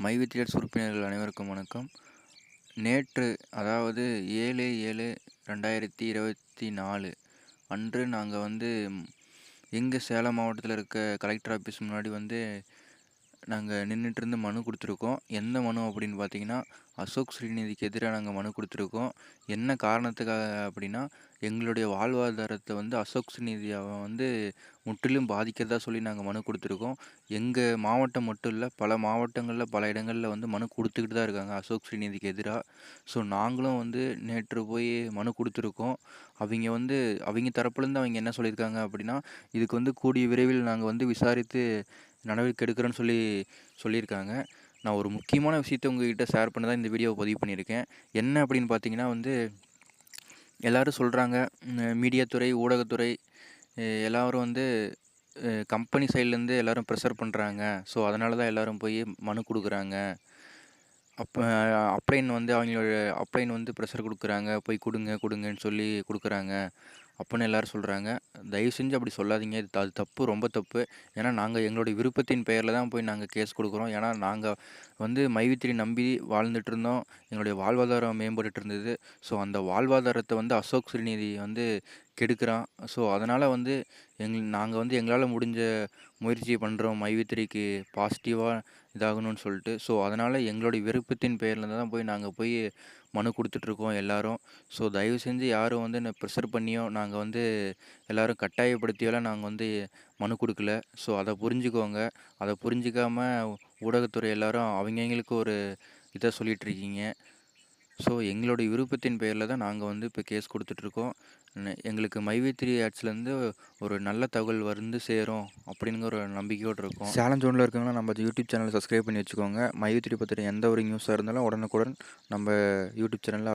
மைவித்தியர்ஸ் உறுப்பினர்கள் அனைவருக்கும் வணக்கம். நேற்று அதாவது ஏழு ஏழு ரெண்டாயிரத்தி இருபத்தி நாலு அன்று நாங்கள் வந்து எங்கள் சேலம் மாவட்டத்தில் இருக்க கலெக்டர் ஆஃபீஸ் முன்னாடி வந்து நாங்கள் நின்றுட்டு இருந்து மனு கொடுத்துருக்கோம். எந்த மனு அப்படின்னு பார்த்தீங்கன்னா அசோக் ஸ்ரீநிதிக்கு எதிராக நாங்கள் மனு கொடுத்துருக்கோம். என்ன காரணத்துக்காக அப்படின்னா எங்களுடைய வாழ்வாதாரத்தை வந்து அசோக் ஸ்ரீநிதி அவன் வந்து முற்றிலும் பாதிக்கிறதா சொல்லி நாங்கள் மனு கொடுத்துருக்கோம். எங்கள் மாவட்டம் மட்டும் இல்லை பல மாவட்டங்களில் பல இடங்களில் வந்து மனு கொடுத்துக்கிட்டு தான் இருக்காங்க அசோக் ஸ்ரீநிதிக்கு எதிராக. ஸோ நாங்களும் வந்து நேற்று போய் மனு கொடுத்துருக்கோம். அவங்க வந்து அவங்க தரப்புலேருந்து அவங்க என்ன சொல்லியிருக்காங்க அப்படின்னா இதுக்கு வந்து கூடிய விரைவில் நாங்கள் வந்து விசாரித்து நடவடிக்கை எடுக்கிறேன்னு சொல்லி சொல்லியிருக்காங்க. நான் ஒரு முக்கியமான விஷயத்த உங்ககிட்ட ஷேர் பண்ண தான் இந்த வீடியோவை பதிவு பண்ணியிருக்கேன். என்ன அப்படின்னு பார்த்தீங்கன்னா வந்து எல்லோரும் சொல்கிறாங்க மீடியாத்துறை ஊடகத்துறை எல்லோரும் வந்து கம்பெனி சைட்லேருந்து எல்லோரும் ப்ரெஷர் பண்ணுறாங்க ஸோ அதனால தான் எல்லோரும் போய் மனு கொடுக்குறாங்க. அப்போ அப்ளைன் வந்து அவங்களோட அப்ளைன் வந்து ப்ரெஷர் கொடுக்குறாங்க. போய் கொடுங்க கொடுங்கன்னு சொல்லி கொடுக்குறாங்க. அப்படின்னு எல்லோரும் சொல்கிறாங்க தயவு செஞ்சு அப்படி சொல்லாதீங்க. இது அது தப்பு ரொம்ப தப்பு. ஏன்னா நாங்கள் எங்களுடைய விருப்பத்தின் பெயரில் தான் போய் நாங்கள் கேஸ் கொடுக்குறோம். ஏன்னா நாங்கள் வந்து மைவித்திரி நம்பி வாழ்ந்துட்டு இருந்தோம். எங்களுடைய வாழ்வாதாரம் மேம்பட்டு இருந்தது. ஸோ அந்த வாழ்வாதாரத்தை வந்து அசோக் ஸ்ரீநிதி வந்து கெடுக்கிறான். ஸோ அதனால் வந்து எங்கள் நாங்கள் வந்து எங்களால் முடிஞ்ச முயற்சி பண்ணுறோம் மைவித்திரிக்கு பாசிட்டிவாக இதாகணும்னு சொல்லிட்டு. ஸோ அதனால் எங்களுடைய விருப்பத்தின் பெயரில் தான் போய் நாங்கள் போய் மனு கொடுத்துட்ருக்கோம் எல்லோரும். ஸோ தயவு செஞ்சு யாரும் வந்து என்ன ப்ரெஷர் பண்ணியோ நாங்கள் வந்து எல்லோரும் கட்டாயப்படுத்தியோலாம் நாங்கள் வந்து மனு கொடுக்கல. ஸோ அதை புரிஞ்சுக்கோங்க. அதை புரிஞ்சிக்காமல் ஊடகத்துறை எல்லாரும் அவங்கவுங்களுக்கு ஒரு இதை சொல்லிகிட்ருக்கீங்க ஸோ எங்களுடைய விருப்பத்தின் பெயரில் தான் நாங்கள் வந்து இப்போ கேஸ் கொடுத்துட்ருக்கோம். எங்களுக்கு மைவித்திரி ஆட்ஸ்லேருந்து ஒரு நல்ல தகவல் வந்து சேரும் அப்படிங்கிற ஒரு நம்பிக்கையோடு இருக்கும். சேலம் ஜோனில் இருக்கவங்களாம் நம்ம யூடியூப் சேனலை சப்ஸ்கிரைப் பண்ணி வச்சுக்கோங்க. மைவித்திரி பற்றின எந்த ஒரு நியூஸாக இருந்தாலும் உடனுக்குடன் நம்ம யூடியூப் சேனலில்